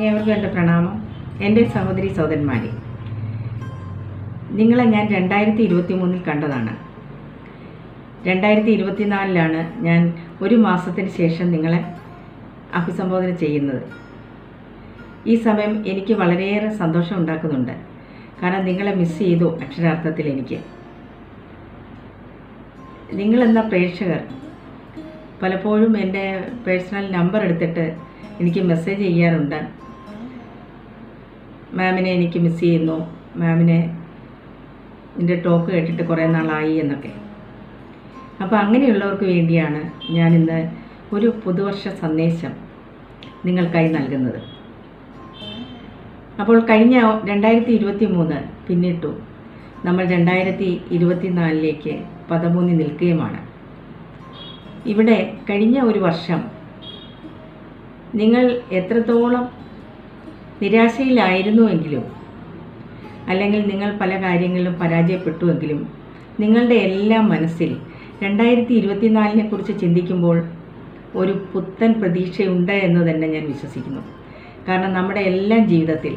ഏവർക്കും എന്റെ പ്രണാമം. എന്റെ സഹോദരി സഹോദരന്മാരെ നിങ്ങളെ ഞാൻ രണ്ടായിരത്തി ഇരുപത്തി മൂന്നിൽ കണ്ടതാണ്. രണ്ടായിരത്തി ഇരുപത്തിനാലിലാണ് ഞാൻ ഒരു മാസത്തിന് ശേഷം നിങ്ങളെ അഭിസംബോധന ചെയ്യുന്നത്. ഈ സമയം എനിക്ക് വളരെയേറെ സന്തോഷം ഉണ്ടാക്കുന്നുണ്ട്. കാരണം നിങ്ങളെ മിസ് ചെയ്തു അക്ഷരാർത്ഥത്തിൽ എനിക്ക്. നിങ്ങളെന്ന പ്രേക്ഷകർ പലപ്പോഴും എന്റെ പേഴ്സണൽ നമ്പർ എടുത്തിട്ട് എനിക്ക് മെസ്സേജ് ചെയ്യാറുണ്ട്. മാമിനെ എനിക്ക് മിസ് ചെയ്യുന്നു. മാമിനെ എന്റെ ടോക്ക് കേട്ടിട്ട് കുറേ നാളായി എന്നൊക്കെ. അപ്പോൾ അങ്ങനെയുള്ളവർക്ക് വേണ്ടിയാണ് ഞാനിന്ന് ഒരു പുതുവർഷ സന്ദേശം നിങ്ങൾക്കായി നൽകുന്നത്. അപ്പോൾ കഴിഞ്ഞ രണ്ടായിരത്തി ഇരുപത്തി മൂന്ന് പിന്നിട്ടു നമ്മൾ രണ്ടായിരത്തി ഇരുപത്തി നാലിലേക്ക് പദമൂന്നി നിൽക്കുകയുമാണ്. ഇവിടെ കഴിഞ്ഞ ഒരു വർഷം നിങ്ങൾ എത്രത്തോളം നിരാശയിലായിരുന്നുവെങ്കിലും അല്ലെങ്കിൽ നിങ്ങൾ പല കാര്യങ്ങളിലും പരാജയപ്പെട്ടുവെങ്കിലും നിങ്ങളുടെ എല്ലാ മനസ്സിൽ രണ്ടായിരത്തി ഇരുപത്തിനാലിനെ കുറിച്ച് ചിന്തിക്കുമ്പോൾ ഒരു പുത്തൻ പ്രതീക്ഷയുണ്ട് എന്ന് തന്നെ ഞാൻ വിശ്വസിക്കുന്നു. കാരണം നമ്മുടെ എല്ലാ ജീവിതത്തിൽ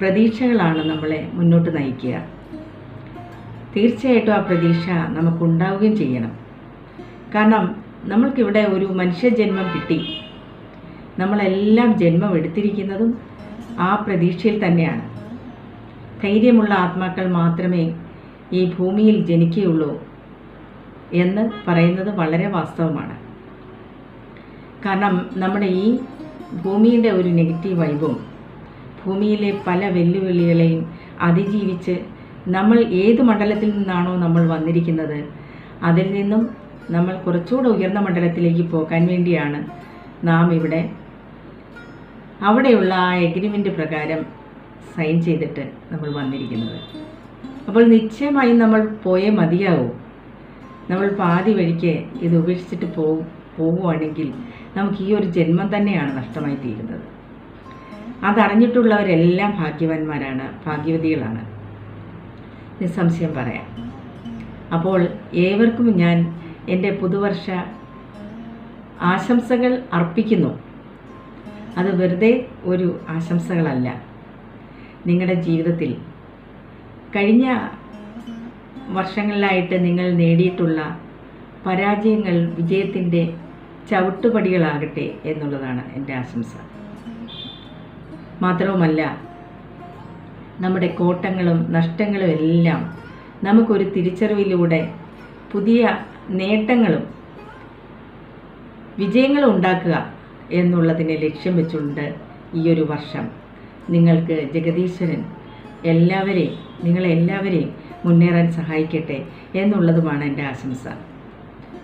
പ്രതീക്ഷകളാണ് നമ്മളെ മുന്നോട്ട് നയിക്കുക. തീർച്ചയായിട്ടും ആ പ്രതീക്ഷ നമുക്കുണ്ടാവുകയും ചെയ്യണം. കാരണം നമ്മൾക്കിവിടെ ഒരു മനുഷ്യജന്മം കിട്ടി. നമ്മളെല്ലാം ജന്മം എടുത്തിരിക്കുന്നതും ആ പ്രതീക്ഷയിൽ തന്നെയാണ്. ധൈര്യമുള്ള ആത്മാക്കൾ മാത്രമേ ഈ ഭൂമിയിൽ ജനിക്കുകയുള്ളൂ എന്ന് പറയുന്നത് വളരെ വാസ്തവമാണ്. കാരണം നമ്മുടെ ഈ ഭൂമിയുടെ ഒരു നെഗറ്റീവ് വൈബും ഭൂമിയിലെ പല വെല്ലുവിളികളെയും അതിജീവിച്ച് നമ്മൾ ഏത് മണ്ഡലത്തിൽ നിന്നാണോ നമ്മൾ വന്നിരിക്കുന്നത് അതിൽ നിന്നും നമ്മൾ കുറച്ചുകൂടെ ഉയർന്ന മണ്ഡലത്തിലേക്ക് പോകാൻ വേണ്ടിയാണ് നാം ഇവിടെ അവിടെയുള്ള ആ എഗ്രിമെന്റ് പ്രകാരം സൈൻ ചെയ്തിട്ട് നമ്മൾ വന്നിരിക്കുന്നത്. അപ്പോൾ നിശ്ചയമായും നമ്മൾ പോയേ മതിയാവും. നമ്മൾ പാതി വഴിക്ക് ഇത് ഉപേക്ഷിച്ചിട്ട് പോകും പോവുകയാണെങ്കിൽ നമുക്ക് ഈ ഒരു ജന്മം തന്നെയാണ് നഷ്ടമായി തീരുന്നത്. അതറിഞ്ഞിട്ടുള്ളവരെല്ലാം ഭാഗ്യവാന്മാരാണ് ഭാഗ്യവതികളാണ്. നിസ്സംശയം പറയാം. അപ്പോൾ ഏവർക്കും ഞാൻ എന്റെ പുതുവർഷ ആശംസകൾ അർപ്പിക്കുന്നു. അത് വെറുതെ ഒരു ആശംസകളല്ല. നിങ്ങളുടെ ജീവിതത്തിൽ കഴിഞ്ഞ വർഷങ്ങളിലായിട്ട് നിങ്ങൾ നേടിയിട്ടുള്ള പരാജയങ്ങൾ വിജയത്തിന്റെ ചവിട്ടുപടികളാകട്ടെ എന്നുള്ളതാണ് എന്റെ ആശംസ. മാത്രവുമല്ല നമ്മുടെ കോട്ടങ്ങളും നഷ്ടങ്ങളും എല്ലാം നമുക്കൊരു തിരിച്ചറിവിലൂടെ പുതിയ നേട്ടങ്ങളും വിജയങ്ങളും ഉണ്ടാക്കുക എന്നുള്ളതിനെ ലക്ഷ്യം വെച്ചുകൊണ്ട് ഈ ഒരു വർഷം നിങ്ങൾക്ക് ജഗദീശ്വരൻ എല്ലാവരെയും നിങ്ങളെല്ലാവരെയും മുന്നേറാൻ സഹായിക്കട്ടെ എന്നുള്ളതുമാണ് എന്റെ ആശംസ.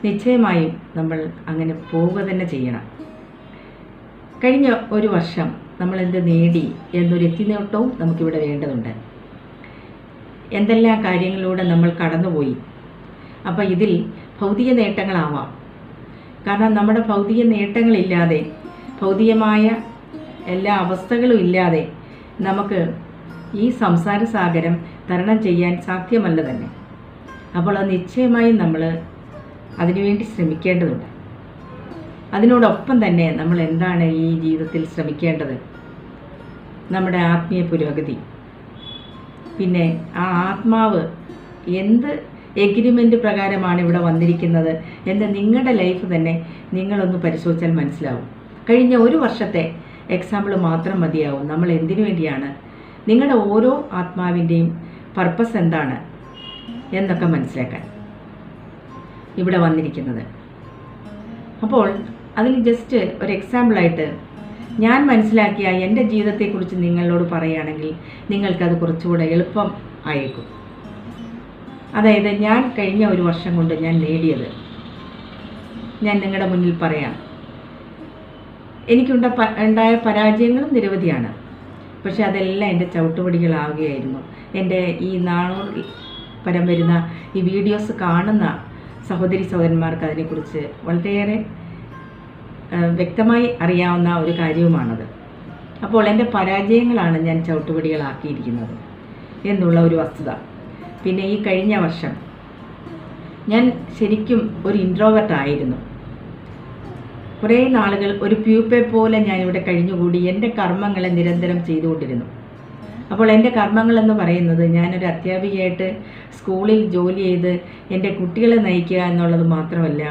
നിശ്ചയമായും നമ്മൾ അങ്ങനെ പോവുക തന്നെ ചെയ്യണം. കഴിഞ്ഞ ഒരു വർഷം നമ്മൾ എന്ത് നേടി എന്നൊരു എത്തിനോട്ടവും നമുക്കിവിടെ വേണ്ടതുണ്ട്. എന്തെല്ലാം കാര്യങ്ങളിലൂടെ നമ്മൾ കടന്നുപോയി? അപ്പോൾ ഇതിൽ ഭൗതിക നേട്ടങ്ങളാവാം. കാരണം നമ്മുടെ ഭൗതിക നേട്ടങ്ങളില്ലാതെ ഭൗതികമായ എല്ലാ അവസ്ഥകളും ഇല്ലാതെ നമുക്ക് ഈ സംസാര സാഗരം തരണം ചെയ്യാൻ സാധ്യമല്ല തന്നെ. അപ്പോൾ അത് നിശ്ചയമായും നമ്മൾ അതിനുവേണ്ടി ശ്രമിക്കേണ്ടതുണ്ട്. അതിനോടൊപ്പം തന്നെ നമ്മൾ എന്താണ് ഈ ജീവിതത്തിൽ ശ്രമിക്കേണ്ടത്? നമ്മുടെ ആത്മീയ പുരോഗതി. പിന്നെ ആ ആത്മാവ് എന്ത് എഗ്രിമെന്റ് പ്രകാരമാണ് ഇവിടെ വന്നിരിക്കുന്നത് എന്ന് നിങ്ങളുടെ ലൈഫ് തന്നെ നിങ്ങളൊന്ന് പരിശോധിച്ചാൽ മനസ്സിലാവും. കഴിഞ്ഞ ഒരു വർഷത്തെ എക്സാമ്പിൾ മാത്രം മതിയാവും. നമ്മൾ എന്തിനു വേണ്ടിയാണ്? നിങ്ങളുടെ ഓരോ ആത്മാവിന്റെയും പർപ്പസ് എന്താണ് എന്നൊക്കെ മനസ്സിലാക്കാൻ ഇവിടെ വന്നിരിക്കുന്നത്. അപ്പോൾ അതിൽ ജസ്റ്റ് ഒരു എക്സാമ്പിളായിട്ട് ഞാൻ മനസ്സിലാക്കിയ എന്റെ ജീവിതത്തെക്കുറിച്ച് നിങ്ങളോട് പറയുകയാണെങ്കിൽ നിങ്ങൾക്കത് കുറച്ചുകൂടെ എളുപ്പം ആയേക്കും. അതായത് ഞാൻ കഴിഞ്ഞ ഒരു വർഷം കൊണ്ട് ഞാൻ നേടിയത്. ഞാൻ നിങ്ങളുടെ മുന്നിൽ പറയാം. എനിക്കുണ്ട ഉണ്ടായ പരാജയങ്ങളും നിരവധിയാണ്. പക്ഷേ അതെല്ലാം എന്റെ ചവിട്ടുപടികളാവുകയായിരുന്നു. എന്റെ ഈ നാളോട് പരം വരുന്ന ഈ വീഡിയോസ് കാണുന്ന സഹോദരി സഹോദരന്മാർക്ക് അതിനെക്കുറിച്ച് വളരെയേറെ വ്യക്തമായി അറിയാവുന്ന ഒരു കാര്യവുമാണത്. അപ്പോൾ എന്റെ പരാജയങ്ങളാണ് ഞാൻ ചവിട്ടുപടികളാക്കിയിരിക്കുന്നത് എന്നുള്ള ഒരു വസ്തുത. പിന്നെ ഈ കഴിഞ്ഞ വർഷം ഞാൻ ശരിക്കും ഒരു ഇൻട്രോവേർട്ട് ആയിരുന്നു. കുറേ നാളുകൾ ഒരു പ്യൂപ്പെ പോലെ ഞാൻ ഇവിടെ കഴിഞ്ഞുകൂടി. എന്റെ കർമ്മങ്ങളെ നിരന്തരം ചെയ്തുകൊണ്ടിരുന്നു. അപ്പോൾ എന്റെ കർമ്മങ്ങളെന്ന് പറയുന്നത് ഞാനൊരു അധ്യാപികയായിട്ട് സ്കൂളിൽ ജോലി ചെയ്ത് എന്റെ കുട്ടികളെ നയിക്കുക എന്നുള്ളത് മാത്രമല്ല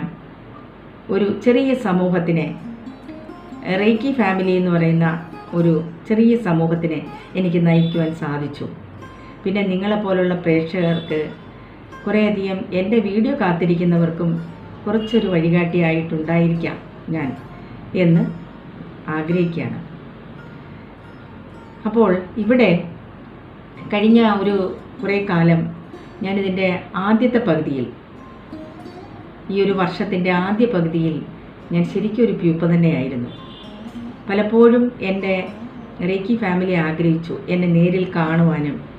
ഒരു ചെറിയ സമൂഹത്തിനെ റേക്കി ഫാമിലി എന്ന് പറയുന്ന ഒരു ചെറിയ സമൂഹത്തിനെ എനിക്ക് നയിക്കുവാൻ സാധിച്ചു. പിന്നെ നിങ്ങളെപ്പോലുള്ള പ്രേക്ഷകർക്ക് കുറേയധികം എന്റെ വീഡിയോ കാത്തിരിക്കുന്നവർക്കും കുറച്ചൊരു വഴികാട്ടിയായിട്ടുണ്ടായിരിക്കാം ഞാൻ എന്ന് ആഗ്രഹിക്കുകയാണ്. അപ്പോൾ ഇവിടെ കഴിഞ്ഞ ഒരു കുറേ കാലം ഞാനിതിന്റെ ആദ്യത്തെ പകുതിയിൽ ഈ ഒരു വർഷത്തിന്റെ ആദ്യ പകുതിയിൽ ഞാൻ ശരിക്കും ഒരു പ്യൂപ്പ തന്നെയായിരുന്നു. പലപ്പോഴും എന്റെ റേക്കി ഫാമിലി ആഗ്രഹിച്ചു എന്നെ നേരിൽ കാണുവാനും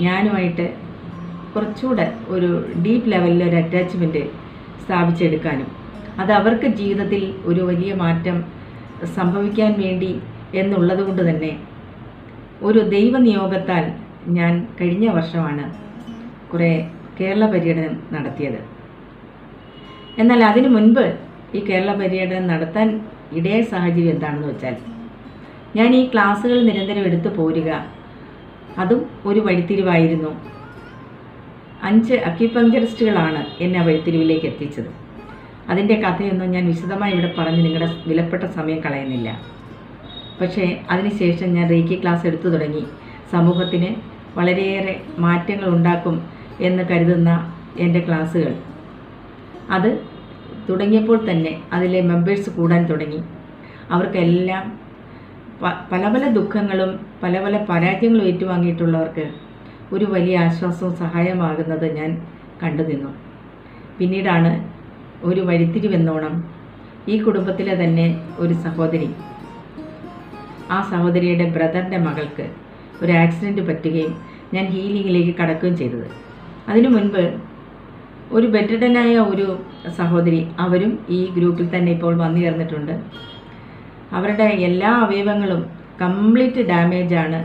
ഞാനുമായിട്ട് കുറച്ചുകൂടെ ഒരു ഡീപ്പ് ലെവലിൽ ഒരു അറ്റാച്ച്മെന്റ് സ്ഥാപിച്ചെടുക്കാനും അത് അവർക്ക് ജീവിതത്തിൽ ഒരു വലിയ മാറ്റം സംഭവിക്കാൻ വേണ്ടി എന്നുള്ളത് കൊണ്ട് തന്നെ ഒരു ദൈവനിയോഗത്താൽ ഞാൻ കഴിഞ്ഞ വർഷമാണ് കുറേ കേരള പര്യടനം നടത്തിയത്. എന്നാൽ അതിനു മുൻപ് ഈ കേരള പര്യടനം നടത്താൻ ഇടയായ സാഹചര്യം എന്താണെന്ന് വെച്ചാൽ ഞാൻ ഈ ക്ലാസ്സുകൾ നിരന്തരം എടുത്തു പോരുക അതും ഒരു വഴിത്തിരിവായിരുന്നു. അഞ്ച് അക്യുപങ്ക്ചറിസ്റ്റുകളാണ് എന്നെ ആ വഴിത്തിരിവിലേക്ക് എത്തിച്ചത്. അതിന്റെ കഥയൊന്നും ഞാൻ വിശദമായി ഇവിടെ പറഞ്ഞ് നിങ്ങളുടെ വിലപ്പെട്ട സമയം കളയുന്നില്ല. പക്ഷേ അതിനുശേഷം ഞാൻ റീക്കി ക്ലാസ് എടുത്തു തുടങ്ങി. സമൂഹത്തിന് വളരെയേറെ മാറ്റങ്ങൾ ഉണ്ടാക്കും എന്ന് കരുതുന്ന എന്റെ ക്ലാസ്സുകൾ. അത് തുടങ്ങിയപ്പോൾ തന്നെ അതിലെ മെമ്പേഴ്സ് കൂടാൻ തുടങ്ങി. അവർക്കെല്ലാം പല പല ദുഃഖങ്ങളും പല പല പരാജയങ്ങളും ഏറ്റുവാങ്ങിയിട്ടുള്ളവർക്ക് ഒരു വലിയ ആശ്വാസവും സഹായമാകുന്നത് ഞാൻ കണ്ടു നിന്നു. പിന്നീടാണ് ഒരു വഴിത്തിരിവെന്നോണം ഈ കുടുംബത്തിലെ തന്നെ ഒരു സഹോദരി. ആ സഹോദരിയുടെ ബ്രദറിന്റെ മകൾക്ക് ഒരു ആക്സിഡന്റ് പറ്റുകയും ഞാൻ ഹീലിങ്ങിലേക്ക് കടക്കുകയും ചെയ്തത്. അതിനു മുൻപ് ഒരു ബെറ്റഡനായ ഒരു സഹോദരി അവരും ഈ ഗ്രൂപ്പിൽ തന്നെ ഇപ്പോൾ വന്നു ചേർന്നിട്ടുണ്ട്. അവരുടെ എല്ലാ അവയവങ്ങളും കംപ്ലീറ്റ് ഡാമേജാണ്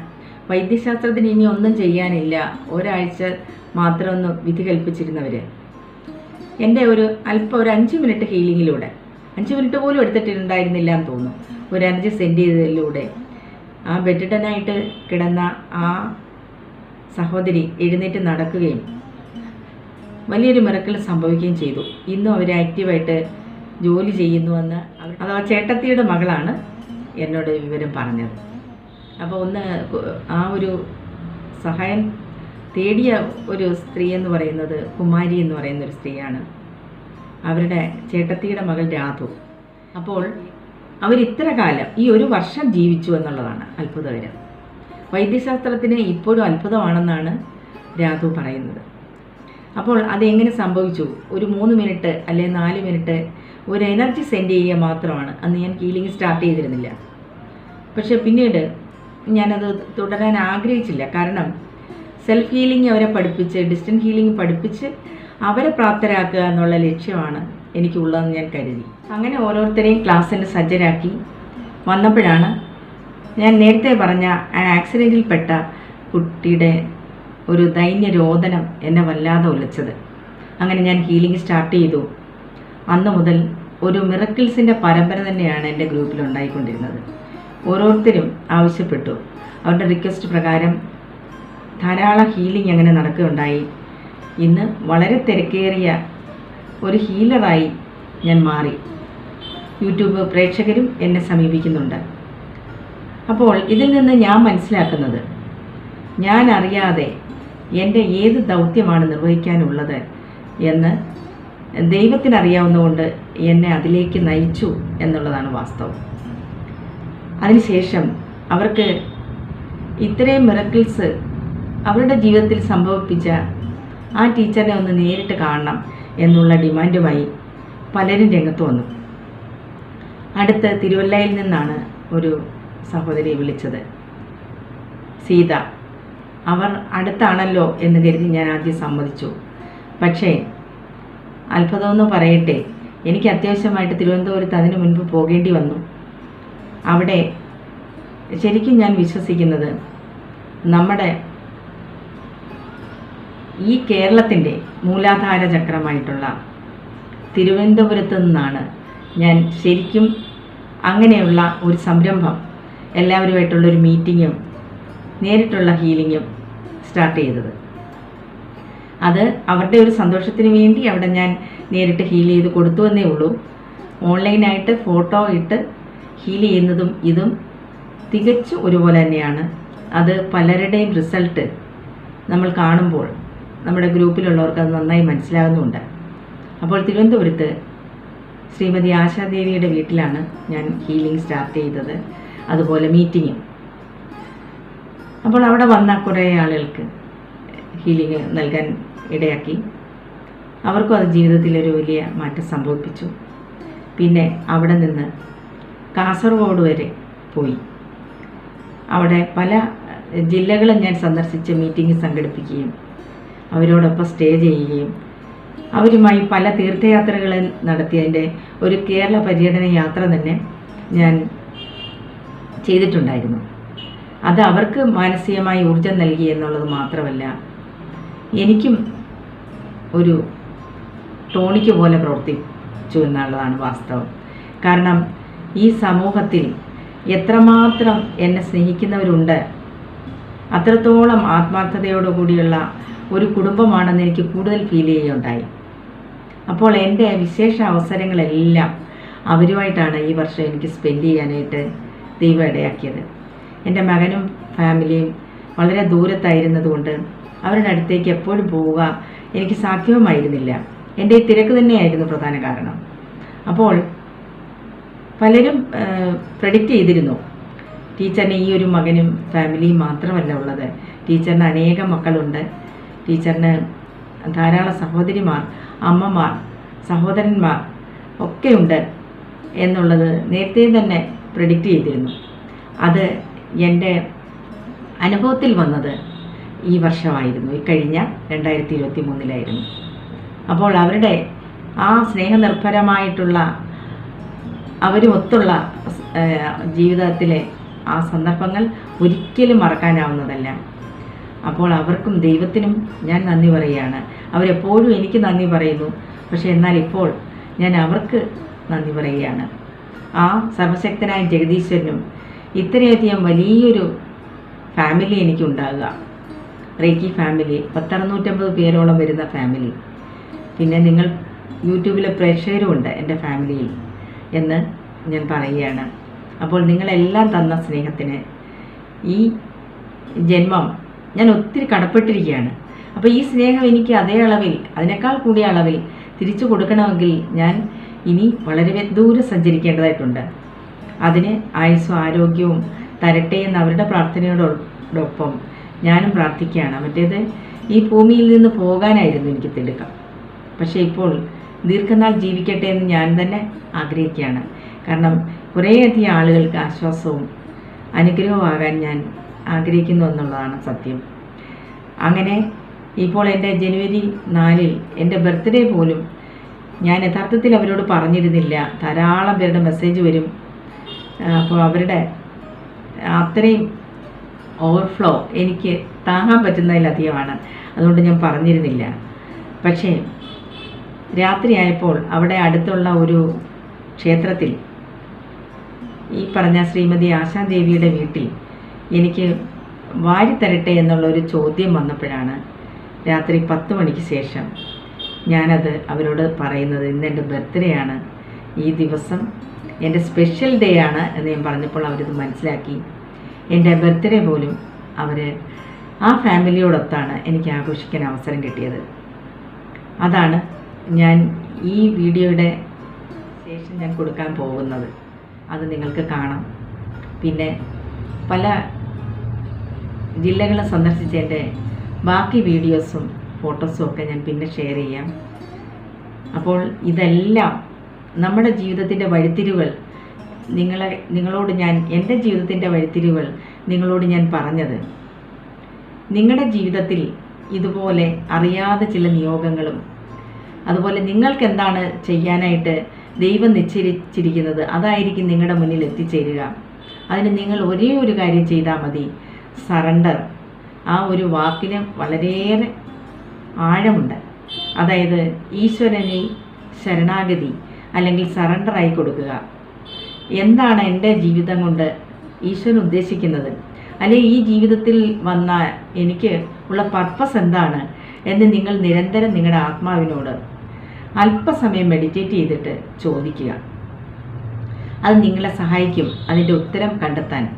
വൈദ്യശാസ്ത്രത്തിന് ഇനി ഒന്നും ചെയ്യാനില്ല. ഒരാഴ്ച മാത്രം ഒന്ന് വിധി കൽപ്പിച്ചിരുന്നവർ എന്റെ ഒരു അല്പം ഒരു അഞ്ച് മിനിറ്റ് ഹീലിങ്ങിലൂടെ അഞ്ച് മിനിറ്റ് പോലും എടുത്തിട്ടുണ്ടായിരുന്നില്ല എന്ന് തോന്നുന്നു. ഒരു എനർജി സെൻഡ് ചെയ്തതിലൂടെ. ആ ബെഡിഡനായിട്ട് കിടന്ന ആ സഹോദരി എഴുന്നേറ്റ് നടക്കുകയും വലിയൊരു മിറക്കൽ സംഭവിക്കുകയും ചെയ്തു. ഇന്നും അവർ ആക്റ്റീവായിട്ട് ജോലി ചെയ്യുന്നുവെന്ന് അത് ആ ചേട്ടത്തിയുടെ മകളാണ് എന്നോട് വിവരം പറഞ്ഞത്. അപ്പോൾ ഒന്ന് ആ ഒരു സഹായം തേടിയ ഒരു സ്ത്രീ എന്ന് പറയുന്നത് കുമാരി എന്ന് പറയുന്ന ഒരു സ്ത്രീയാണ്. അവരുടെ ചേട്ടത്തിയുടെ മകൾ രാധു. അപ്പോൾ അവർ ഇത്ര കാലം ഈ ഒരു വർഷം ജീവിച്ചു എന്നുള്ളതാണ് അത്ഭുതകരം. വൈദ്യശാസ്ത്രത്തിന് ഇപ്പോഴും അത്ഭുതമാണെന്നാണ് രാധു പറയുന്നത്. അപ്പോൾ അതെങ്ങനെ സംഭവിച്ചു? ഒരു മൂന്ന് മിനിറ്റ് അല്ലെങ്കിൽ നാല് മിനിറ്റ് ഒരു എനർജി സെൻഡ് ചെയ്യുക മാത്രമാണ്. അന്ന് ഞാൻ ഹീലിംഗ് സ്റ്റാർട്ട് ചെയ്തിരുന്നില്ല. പക്ഷേ പിന്നീട് ഞാനത് തുടരാൻ ആഗ്രഹിച്ചില്ല. കാരണം സെൽഫ് ഹീലിംഗ് അവരെ പഠിപ്പിച്ച് ഡിസ്റ്റന്റ് ഹീലിംഗ് പഠിപ്പിച്ച് അവരെ പ്രാപ്തരാക്കുക എന്നുള്ള ലക്ഷ്യമാണ് എനിക്കുള്ളതെന്ന് ഞാൻ കരുതി. അങ്ങനെ ഓരോരുത്തരെയും ക്ലാസ്സിന് സജ്ജരാക്കി വന്നപ്പോഴാണ് ഞാൻ നേരത്തെ പറഞ്ഞ ആ ആക്സിഡന്റിൽപ്പെട്ട കുട്ടിയുടെ ഒരു ദൈന്യ രോദനം എന്നെ വല്ലാതെ ഉലച്ചത്. അങ്ങനെ ഞാൻ ഹീലിംഗ് സ്റ്റാർട്ട് ചെയ്തു. അന്ന് മുതൽ ഒരു മിറക്കിൾസിന്റെ പരമ്പര തന്നെയാണ് എന്റെ ഗ്രൂപ്പിൽ ഉണ്ടായിക്കൊണ്ടിരുന്നത്. ഓരോരുത്തരും ആവശ്യപ്പെട്ടു. അവരുടെ റിക്വസ്റ്റ് പ്രകാരം ധാരാളം ഹീലിംഗ് അങ്ങനെ നടക്കുകയുണ്ടായി. ഇന്ന് വളരെ തിരക്കേറിയ ഒരു ഹീലറായി ഞാൻ മാറി. യൂട്യൂബ് പ്രേക്ഷകരും എന്നെ സമീപിക്കുന്നുണ്ട്. അപ്പോൾ ഇതിൽ നിന്ന് ഞാൻ മനസ്സിലാക്കുന്നത് ഞാൻ അറിയാതെ എന്റെ ഏത് ദൗത്യമാണ് നിർവഹിക്കാനുള്ളത് എന്ന് ദൈവത്തിനറിയാവുന്നതുകൊണ്ട് എന്നെ അതിലേക്ക് നയിച്ചു എന്നുള്ളതാണ് വാസ്തവം. അതിനുശേഷം അവർക്ക് ഇത്രയും മിറക്കിൾസ് അവരുടെ ജീവിതത്തിൽ സംഭവിപ്പിച്ച ആ ടീച്ചറിനെ ഒന്ന് നേരിട്ട് കാണണം എന്നുള്ള ഡിമാൻഡുമായി പലരും രംഗത്ത് വന്നു. അടുത്ത് തിരുവല്ലയിൽ നിന്നാണ് ഒരു സഹോദരിയെ വിളിച്ചത്. സീത അവർ അടുത്താണല്ലോ എന്ന് കരുതി ഞാൻ ആദ്യം സമ്മതിച്ചു. പക്ഷേ അത്ഭുതമെന്ന് പറയട്ടെ. എനിക്ക് അത്യാവശ്യമായിട്ട് തിരുവനന്തപുരത്ത് അതിനു മുൻപ് പോകേണ്ടി വന്നു. അവിടെ ശരിക്കും ഞാൻ വിശ്വസിക്കുന്നത് നമ്മുടെ ഈ കേരളത്തിന്റെ മൂലാധാര ചക്രമായിട്ടുള്ള തിരുവനന്തപുരത്ത് നിന്നാണ് ഞാൻ ശരിക്കും അങ്ങനെയുള്ള ഒരു സംരംഭം എല്ലാവരുമായിട്ടുള്ളൊരു മീറ്റിങ്ങും നേരിട്ടുള്ള ഹീലിങ്ങും സ്റ്റാർട്ട് ചെയ്തത്. അത് അവരുടെ ഒരു സന്തോഷത്തിന് വേണ്ടി അവിടെ ഞാൻ നേരിട്ട് ഹീൽ ചെയ്ത് കൊടുത്തു എന്നേ ഉള്ളൂ. ഓൺലൈനായിട്ട് ഫോട്ടോ ഇട്ട് ഹീൽ ചെയ്യുന്നതും ഇതും തികച്ചും ഒരുപോലെ തന്നെയാണ്. അത് പലരുടെയും റിസൾട്ട് നമ്മൾ കാണുമ്പോൾ നമ്മുടെ ഗ്രൂപ്പിലുള്ളവർക്ക് അത് നന്നായി മനസ്സിലാകുന്നുമുണ്ട് അപ്പോൾ തിരുവനന്തപുരത്ത് ശ്രീമതി ആശാദേവിയുടെ വീട്ടിലാണ് ഞാൻ ഹീലിംഗ് സ്റ്റാർട്ട് ചെയ്തത്. അതുപോലെ മീറ്റിങ്ങും അപ്പോൾ അവിടെ വന്ന കുറേ ആളുകൾക്ക് ഹീലിംഗ് നൽകാൻ ഇടയാക്കി. അവർക്കും അത് ജീവിതത്തിലൊരു വലിയ മാറ്റം സംഭവിപ്പിച്ചു. പിന്നെ അവിടെ നിന്ന് കാസർഗോഡ് വരെ പോയി. അവിടെ പല ജില്ലകളും ഞാൻ സന്ദർശിച്ച് മീറ്റിംഗ് സംഘടിപ്പിക്കുകയും അവരോടൊപ്പം സ്റ്റേ ചെയ്യുകയും അവരുമായി പല തീർത്ഥയാത്രകൾ നടത്തിയതിന്റെ ഒരു കേരള പര്യടന യാത്ര തന്നെ ഞാൻ ചെയ്തിട്ടുണ്ടായിരുന്നു. അത് അവർക്ക് മാനസികമായി ഊർജം നൽകി എന്നുള്ളത് മാത്രമല്ല എനിക്കും ഒരു ടോണിക്ക് പോലെ പ്രവർത്തിച്ചു എന്നുള്ളതാണ് വാസ്തവം. കാരണം ഈ സമൂഹത്തിൽ എത്രമാത്രം എന്നെ സ്നേഹിക്കുന്നവരുണ്ട് അത്രത്തോളം ആത്മാർത്ഥതയോടുകൂടിയുള്ള ഒരു കുടുംബമാണെന്ന് എനിക്ക് കൂടുതൽ ഫീൽ ചെയ്യുകയുണ്ടായി. അപ്പോൾ എന്റെ വിശേഷ അവസരങ്ങളെല്ലാം അവരുമായിട്ടാണ് ഈ വർഷം എനിക്ക് സ്പെൻഡ് ചെയ്യാനായിട്ട് ദൈവം ഇടയാക്കിയത്. എന്റെ മകനും ഫാമിലിയും വളരെ ദൂരത്തായിരുന്നതുകൊണ്ട് അവരുടെ അടുത്തേക്ക് എപ്പോഴും പോവുക എനിക്ക് സാധ്യവുമായിരുന്നില്ല. എന്റെ ഈ തിരക്ക് തന്നെയായിരുന്നു പ്രധാന കാരണം. അപ്പോൾ പലരും പ്രഡിക്റ്റ് ചെയ്തിരുന്നു. ടീച്ചറിന് ഈ ഒരു മകനും ഫാമിലിയും മാത്രമല്ല ഉള്ളത്. ടീച്ചറിന് അനേകം മക്കളുണ്ട്. ടീച്ചറിന് ധാരാളം സഹോദരിമാർ അമ്മമാർ സഹോദരന്മാർ ഒക്കെ ഉണ്ട് എന്നുള്ളത് നേരത്തെ തന്നെ പ്രഡിക്റ്റ് ചെയ്തിരുന്നു. അത് എന്റെ അനുഭവത്തിൽ വന്നത് ഈ വർഷമായിരുന്നു. ഇക്കഴിഞ്ഞ കഴിഞ്ഞ രണ്ടായിരത്തി ഇരുപത്തി മൂന്നിലായിരുന്നു അപ്പോൾ അവരുടെ ആ സ്നേഹനിർഭരമായിട്ടുള്ള അവരുമൊത്തുള്ള ജീവിതത്തിലെ ആ സന്ദർഭങ്ങൾ ഒരിക്കലും മറക്കാനാവുന്നതല്ല. അപ്പോൾ അവർക്കും ദൈവത്തിനും ഞാൻ നന്ദി പറയുകയാണ്. അവരെപ്പോഴും എനിക്ക് നന്ദി പറയുന്നു. പക്ഷേ എന്നാൽ ഇപ്പോൾ ഞാൻ അവർക്ക് നന്ദി പറയുകയാണ്. ആ സർവശക്തനായ ജഗദീശ്വരനും ഇത്രയധികം വലിയൊരു ഫാമിലി എനിക്കുണ്ടാകുക. Reiki family. പത്തറുന്നൂറ്റമ്പത് പേരോളം വരുന്ന ഫാമിലി. പിന്നെ നിങ്ങൾ യൂട്യൂബിലെ പ്രേക്ഷകരുമുണ്ട് എന്റെ ഫാമിലിയിൽ എന്ന് ഞാൻ പറയുകയാണ്. അപ്പോൾ നിങ്ങളെല്ലാം തന്ന സ്നേഹത്തിന് ഈ ജന്മം ഞാൻ ഒത്തിരി കടപ്പെട്ടിരിക്കുകയാണ്. അപ്പോൾ ഈ സ്നേഹം എനിക്ക് അതേ അളവിൽ അതിനേക്കാൾ കൂടിയ അളവിൽ തിരിച്ചു കൊടുക്കണമെങ്കിൽ ഞാൻ ഇനി വളരെ ദൂരെ സഞ്ചരിക്കേണ്ടതായിട്ടുണ്ട്. അതിന് ആയുസ്സും ആരോഗ്യവും തരട്ടെ എന്ന് അവരുടെ പ്രാർത്ഥനയോടൊപ്പം ഞാനും പ്രാർത്ഥിക്കുകയാണ്. മറ്റേത് ഈ ഭൂമിയിൽ നിന്ന് പോകാനായിരുന്നു എനിക്ക് തിടുക്കം. പക്ഷേ ഇപ്പോൾ ദീർഘനാൾ ജീവിക്കട്ടെ എന്ന് ഞാൻ തന്നെ ആഗ്രഹിക്കുകയാണ്. കാരണം കുറേയധികം ആളുകൾക്ക് ആശ്വാസവും അനുഗ്രഹമാകാൻ ഞാൻ ആഗ്രഹിക്കുന്നു എന്നുള്ളതാണ് സത്യം. അങ്ങനെ ഇപ്പോൾ എന്റെ ജനുവരി നാലിൽ എന്റെ ബർത്ത്ഡേ പോലും ഞാൻ യഥാർത്ഥത്തിൽ അവരോട് പറഞ്ഞിരുന്നില്ല. ധാരാളം പേരുടെ മെസ്സേജ് വരും. അപ്പോൾ അവരുടെ അത്രയും ഓവർഫ്ലോ എനിക്ക് താങ്ങാൻ പറ്റുന്നതിലധികമാണ്. അതുകൊണ്ട് ഞാൻ പറഞ്ഞിരുന്നില്ല. പക്ഷേ രാത്രിയായപ്പോൾ അവിടെ അടുത്തുള്ള ഒരു ക്ഷേത്രത്തിൽ ഈ പറഞ്ഞ ശ്രീമതി ആശാദേവിയുടെ വീട്ടിൽ എനിക്ക് വാരിത്തരട്ടെ എന്നുള്ള ഒരു ചോദ്യം വന്നപ്പോഴാണ് രാത്രി പത്ത് മണിക്ക് ശേഷം ഞാനത് അവരോട് പറയുന്നത്. ഇന്ന് എന്റെ ബർത്ത്ഡേ ആണ്. ഈ ദിവസം എന്റെ സ്പെഷ്യൽ ഡേ ആണ് എന്ന് ഞാൻ പറഞ്ഞപ്പോൾ അവരിത് മനസ്സിലാക്കി. എന്റെ ബർത്ത്ഡേ പോലും അവർ ആ ഫാമിലിയോടൊത്താണ് എനിക്ക് ആഘോഷിക്കാൻ അവസരം കിട്ടിയത്. അതാണ് ഞാൻ ഈ വീഡിയോയുടെ ശേഷം ഞാൻ കൊടുക്കാൻ പോകുന്നത്. അത് നിങ്ങൾക്ക് കാണാം. പിന്നെ പല ജില്ലകൾ സന്ദർശിച്ചതിന്റെ ബാക്കി വീഡിയോസും ഫോട്ടോസും ഒക്കെ ഞാൻ പിന്നെ ഷെയർ ചെയ്യാം. അപ്പോൾ ഇതെല്ലാം നമ്മുടെ ജീവിതത്തിന്റെ വഴിത്തിരിവുകൾ നിങ്ങളെ നിങ്ങളോട് ഞാൻ എന്റെ ജീവിതത്തിന്റെ വഴിത്തിരിവുകൾ നിങ്ങളോട് ഞാൻ പറഞ്ഞത്. നിങ്ങളുടെ ജീവിതത്തിൽ ഇതുപോലെ അറിയാതെ ചില നിയോഗങ്ങളും അതുപോലെ നിങ്ങൾക്ക് എന്താണ് ചെയ്യാനായിട്ട് ദൈവം നിശ്ചയിച്ചിരിക്കുന്നത് അതായിരിക്കും നിങ്ങളുടെ മുന്നിൽ എത്തിച്ചേരുക. അതിന് നിങ്ങൾ ഒരേ ഒരു കാര്യം ചെയ്താൽ മതി. സറണ്ടർ. ആ ഒരു വാക്കിന് വളരെയേറെ ആഴമുണ്ട്. അതായത് ഈശ്വരനെ ശരണാഗതി അല്ലെങ്കിൽ സറണ്ടറായി കൊടുക്കുക. എന്താണ് എന്റെ ജീവിതം കൊണ്ട് ഈശ്വരൻ ഉദ്ദേശിക്കുന്നത്? അല്ലെങ്കിൽ ഈ ജീവിതത്തിൽ വന്ന എനിക്ക് ഉള്ള പർപ്പസ് എന്താണ് എന്ന് നിങ്ങൾ നിരന്തരം നിങ്ങളുടെ ആത്മാവിനോട് അല്പസമയം മെഡിറ്റേറ്റ് ചെയ്തിട്ട് ചോദിക്കുക. അത് നിങ്ങളെ സഹായിക്കും അതിന്റെ ഉത്തരം കണ്ടെത്താൻ.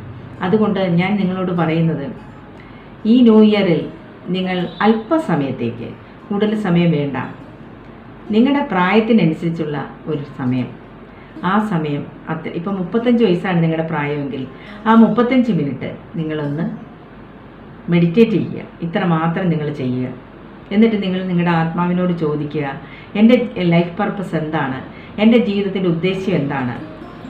അതുകൊണ്ട് ഞാൻ നിങ്ങളോട് പറയുന്നത് ഈ ന്യൂ ഇയറിൽ നിങ്ങൾ അല്പസമയത്തേക്ക് കൂടുതൽ സമയം വേണ്ട. നിങ്ങളുടെ പ്രായത്തിനനുസരിച്ചുള്ള ഒരു സമയം. ആ സമയം അത്ര ഇപ്പം മുപ്പത്തഞ്ച് വയസ്സാണ് നിങ്ങളുടെ പ്രായമെങ്കിൽ. ആ മുപ്പത്തഞ്ച് മിനിറ്റ് നിങ്ങളൊന്ന് മെഡിറ്റേറ്റ് ചെയ്യുക. ഇത്ര മാത്രം നിങ്ങൾ ചെയ്യുക. എന്നിട്ട് നിങ്ങൾ നിങ്ങളുടെ ആത്മാവിനോട് ചോദിക്കുക എന്റെ ലൈഫ് പർപ്പസ് എന്താണ്? എന്റെ ജീവിതത്തിന്റെ ഉദ്ദേശ്യം എന്താണ്?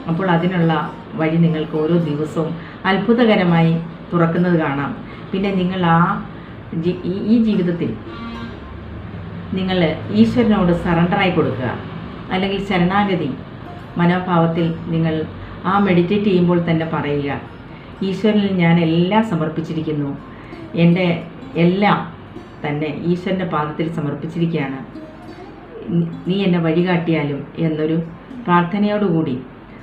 അപ്പോൾ അതിനുള്ള വഴി നിങ്ങൾക്ക് ഓരോ ദിവസവും അത്ഭുതകരമായി തുറക്കുന്നത് കാണാം. പിന്നെ നിങ്ങൾ ആ ഈ- ജീവിതത്തിൽ നിങ്ങൾ ഈശ്വരനോട് സറണ്ടറായി കൊടുക്കുക. അല്ലെങ്കിൽ ശരണാഗതി മനോഭാവത്തിൽ നിങ്ങൾ ആ മെഡിറ്റേറ്റ് ചെയ്യുമ്പോൾ തന്നെ പറയുക ഈശ്വരനിൽ ഞാൻ എല്ലാം സമർപ്പിച്ചിരിക്കുന്നു. എന്റെ എല്ലാം തന്നെ ഈശ്വരന്റെ പാദത്തിൽ സമർപ്പിച്ചിരിക്കുകയാണ്. നീ- എന്നെ വഴികാട്ടിയാലും എന്നൊരു പ്രാർത്ഥനയോടുകൂടി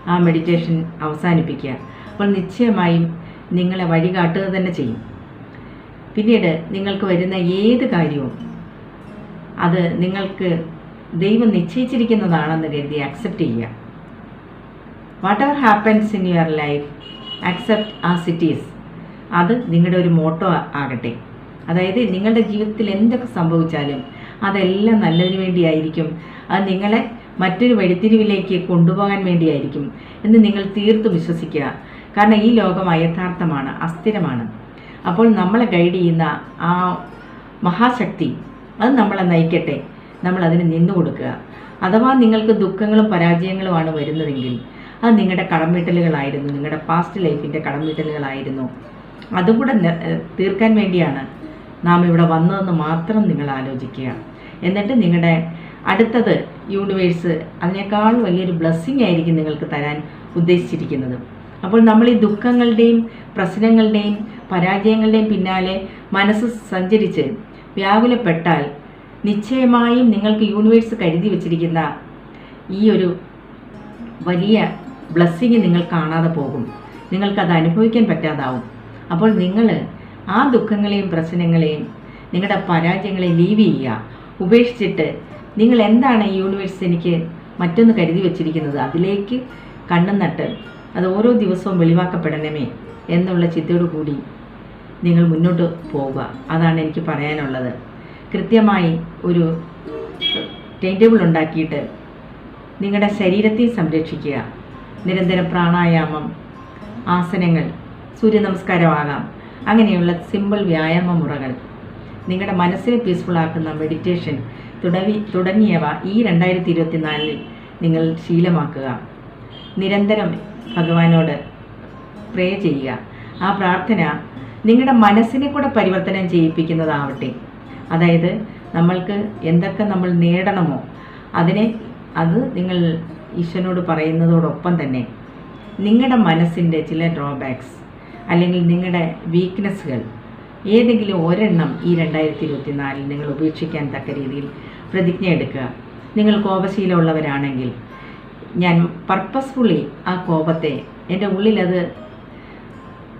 ആ മെഡിറ്റേഷൻ അവസാനിപ്പിക്കുക. അപ്പോൾ നിശ്ചയമായും നിങ്ങളെ വഴികാട്ടുക തന്നെ ചെയ്യും. പിന്നീട് നിങ്ങൾക്ക് വരുന്ന ഏത് കാര്യവും അത് നിങ്ങൾക്ക് ദൈവം നിശ്ചയിച്ചിരിക്കുന്നതാണെന്ന് കരുതി അക്സെപ്റ്റ് ചെയ്യുക. Whatever happens in your life accept as it is അത് നിങ്ങളുടെ ഒരു മോട്ടോ ആകട്ടെ. അതായത് നിങ്ങളുടെ ജീവിതത്തിൽ എന്തൊക്കെ സംഭവിച്ചാലും അതെല്ലാം നല്ലതിനു വേണ്ടിയായിരിക്കും. അത് നിങ്ങളെ മറ്റൊരു വഴിത്തിരിവിലേക്ക് കൊണ്ടുപോകാൻ വേണ്ടിയായിരിക്കും എന്ന് നിങ്ങൾ തീർത്തും വിശ്വസിക്കുക. കാരണം ഈ ലോകം അയഥാർത്ഥമാണ് അസ്ഥിരമാണ്. അപ്പോൾ നമ്മളെ ഗൈഡ് ചെയ്യുന്ന ആ മഹാശക്തി അത് നമ്മളെ നയിക്കട്ടെ. നമ്മൾ അതിന് നിന്നു കൊടുക്കുക അഥവാ നിങ്ങൾക്ക് ദുഃഖങ്ങളും പരാജയങ്ങളുമാണ് വരുന്നതെങ്കിൽ അത് നിങ്ങളുടെ കടംവീട്ടലുകളായിരുന്നു നിങ്ങളുടെ പാസ്റ്റ് ലൈഫിന്റെ കടംവീട്ടലുകളായിരുന്നു. അതുകൂടെ തീർക്കാൻ വേണ്ടിയാണ് നാം ഇവിടെ വന്നതെന്ന് മാത്രം നിങ്ങൾ ആലോചിക്കുക. എന്നിട്ട് നിങ്ങളുടെ അടുത്തത് യൂണിവേഴ്സ് അതിനേക്കാൾ വലിയൊരു ബ്ലെസ്സിങ് ആയിരിക്കും നിങ്ങൾക്ക് തരാൻ ഉദ്ദേശിച്ചിരിക്കുന്നത്. അപ്പോൾ നമ്മൾ ഈ ദുഃഖങ്ങളുടെയും പ്രശ്നങ്ങളുടെയും പരാജയങ്ങളുടെയും പിന്നാലെ മനസ്സ് സഞ്ചരിച്ച് വ്യാകുലപ്പെട്ടാൽ നിശ്ചയമായും നിങ്ങൾക്ക് യൂണിവേഴ്സ് കരുതി വച്ചിരിക്കുന്ന ഈ ഒരു വലിയ ബ്ലെസ്സിങ് നിങ്ങൾ കാണാതെ പോകും. നിങ്ങൾക്കത് അനുഭവിക്കാൻ പറ്റാതാവും. അപ്പോൾ നിങ്ങൾ ആ ദുഃഖങ്ങളെയും പ്രശ്നങ്ങളെയും നിങ്ങളുടെ പരാജയങ്ങളെ ലീവ് ചെയ്യുക. ഉപേക്ഷിച്ചിട്ട് നിങ്ങൾ എന്താണ് ഈ യൂണിവേഴ്സ് എനിക്ക് മറ്റൊന്ന് കരുതി വച്ചിരിക്കുന്നത്? അതിലേക്ക് കണ്ണും നട്ട് അത് ഓരോ ദിവസവും വെളിവാക്കപ്പെടണമേ എന്നുള്ള ചിന്തയോടു കൂടി നിങ്ങൾ മുന്നോട്ട് പോവുക. അതാണ് എനിക്ക് പറയാനുള്ളത്. കൃത്യമായി ഒരു ടൈം ടേബിൾ ഉണ്ടാക്കിയിട്ട് നിങ്ങളുടെ ശരീരത്തെ സംരക്ഷിക്കുക. നിരന്തരം പ്രാണായാമം ആസനങ്ങൾ സൂര്യ നമസ്കാരമാകാം അങ്ങനെയുള്ള സിമ്പിൾ വ്യായാമ മുറകൾ നിങ്ങളുടെ മനസ്സിനെ പീസ്ഫുൾ ആക്കുന്ന മെഡിറ്റേഷൻ തുടങ്ങി തുടങ്ങിയവ ഈ രണ്ടായിരത്തി ഇരുപത്തിനാലിൽ നിങ്ങൾ ശീലമാക്കുക. നിരന്തരം ഭഗവാനോട് പ്രേ ചെയ്യുക. ആ പ്രാർത്ഥന നിങ്ങളുടെ മനസ്സിനെ കൂടെ പരിവർത്തനം ചെയ്യിപ്പിക്കുന്നതാവട്ടെ. അതായത് നമ്മൾക്ക് എന്തൊക്കെ നമ്മൾ നേടണമോ അതിനെ അത് നിങ്ങൾ ഈശ്വരനോട് പറയുന്നതോടൊപ്പം തന്നെ നിങ്ങളുടെ മനസ്സിന്റെ ചില ഡ്രോബാക്സ് അല്ലെങ്കിൽ നിങ്ങളുടെ വീക്ക്നെസ്സുകൾ ഏതെങ്കിലും ഒരെണ്ണം ഈ രണ്ടായിരത്തി ഇരുപത്തി നാലിൽ നിങ്ങൾ ഉപേക്ഷിക്കാൻ തക്ക രീതിയിൽ പ്രതിജ്ഞ എടുക്കുക. നിങ്ങൾ കോപശീലമുള്ളവരാണെങ്കിൽ ഞാൻ പർപ്പസ്ഫുള്ളി ആ കോപത്തെ എന്റെ ഉള്ളിലത്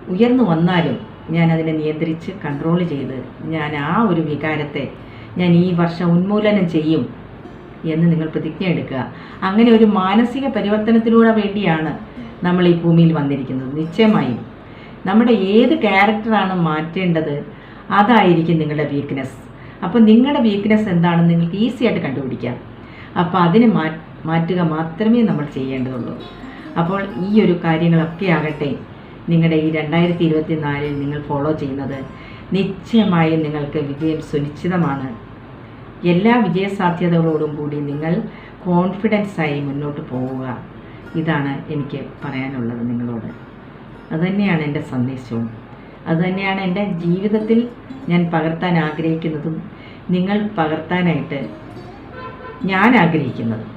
ഉയർന്നു വന്നാലും ഞാൻ അതിനെ നിയന്ത്രിച്ച് കൺട്രോൾ ചെയ്ത് ഞാൻ ആ ഒരു വികാരത്തെ ഞാൻ ഈ വർഷം ഉന്മൂലനം ചെയ്യും. എന്ന് നിങ്ങൾ പ്രതിജ്ഞ എടുക്കുക. അങ്ങനെ ഒരു മാനസിക പരിവർത്തനത്തിലൂടെ വേണ്ടിയാണ് നമ്മൾ ഈ ഭൂമിയിൽ വന്നിരിക്കുന്നത്. നിശ്ചയമായും നമ്മുടെ ഏത് ക്യാരക്ടറാണ് മാറ്റേണ്ടത്? അതായിരിക്കും നിങ്ങളുടെ വീക്ക്നെസ് അപ്പോൾ നിങ്ങളുടെ വീക്ക്നെസ് എന്താണെന്ന് നിങ്ങൾക്ക് ഈസി ആയിട്ട് കണ്ടുപിടിക്കാം. അപ്പോൾ അതിനെ മാറ്റുക മാത്രമേ നമ്മൾ ചെയ്യേണ്ടതുള്ളൂ. അപ്പോൾ ഈ ഒരു കാര്യങ്ങളൊക്കെ ആകട്ടെ നിങ്ങളുടെ ഈ രണ്ടായിരത്തി ഇരുപത്തി നാലിൽ നിങ്ങൾ ഫോളോ ചെയ്യുന്നത് നിശ്ചയമായും നിങ്ങൾക്ക് വിജയം സുനിശ്ചിതമാണ്. എല്ലാ വിജയസാധ്യതകളോടും കൂടി നിങ്ങൾ കോൺഫിഡൻസായി മുന്നോട്ട് പോവുക. ഇതാണ് എനിക്ക് പറയാനുള്ളത് നിങ്ങളോട്. അതുതന്നെയാണ് എന്റെ സന്ദേശവും. അതുതന്നെയാണ് എന്റെ ജീവിതത്തിൽ ഞാൻ പകർത്താൻ ആഗ്രഹിക്കുന്നതും നിങ്ങൾ പകർത്താനായിട്ട് ഞാൻ ആഗ്രഹിക്കുന്നതും.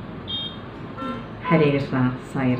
ഹരേ കൃഷ്ണ സായിറ.